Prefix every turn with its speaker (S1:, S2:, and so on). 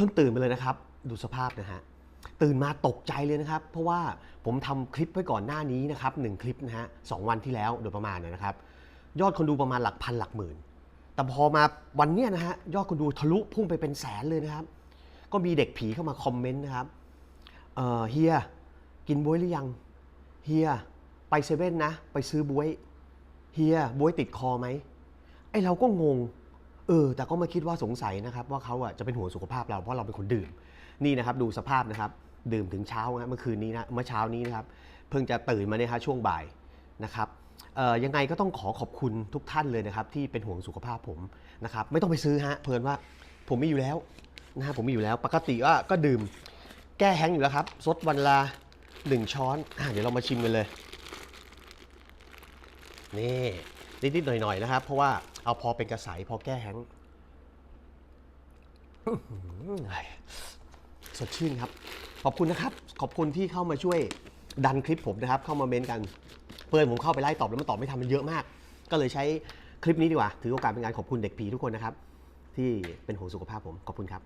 S1: พิ่งตื่นมาเลยนะครับ ดูสภาพนะฮะตื่นมาตกใจเลยนะครับ เพราะว่าผมทำคลิปไว้ก่อนหน้านี้นะครับหนึ่งคลิปนะฮะสองวันที่แล้วโดยประมาณเนยนะครับ ยอดคนดูประมาณหลักพันหลักหมื่น แต่พอมาวันเนี้ยนะฮะยอดคนดูทะลุพุ่งไปเป็นแสนเลยนะครับ ก็มีเด็กผีเข้ามาคอมเมนต์นะครับเออเฮียกินบวยหรือยังเฮียไปเซเว่นนะ ไปซื้อบวยเฮียบวยติดคอไหมไอเราก็งง เออ แต่ก็มาคิดว่าสงสัยนะครับ ว่าเขาอะจะเป็นห่วงสุขภาพเราเพราะเราเป็นคนดื่ม นี่นะครับ ดูสภาพนะครับ ดื่มถึงเช้านะเมื่อคืนนี้นะเมื่อเช้านี้นะครับ เพิ่งจะตื่นมาเนี่ยฮะช่วงบ่ายนะครับออยังไงก็ต้องขอขอบคุณทุกท่านเลยนะครับ ที่เป็นห่วงสุขภาพผมนะครับ ไม่ต้องไปซื้อฮะเพลินว่าผมมีอยู่แล้วนะฮะผมมีอยู่แล้ว ปกติก็ก็ดื่มแก้แห้งอยู่แล้วครับซดวันละหนึ่งช้อนอเดี๋ยวเรามาชิมกันเลยนี่ นิดๆหน่อยๆนะครับ เพราะว่าเอาพอเป็นกระใสพอแก้แห้งสดชื่นครับ ขอบคุณนะครับ ขอบคุณที่เข้ามาช่วยดันคลิปผมนะครับ เข้ามาเม้นต์กันเพื่อนผมเข้าไปไล่ตอบแล้วมันตอบไม่ทันมันเยอะมาก ก็เลยใช้คลิปนี้ดีกว่า ถือโอกาสเป็นการขอบคุณเด็กผีทุกคนนะครับ ที่เป็นห่วงสุขภาพผมขอบคุณครับ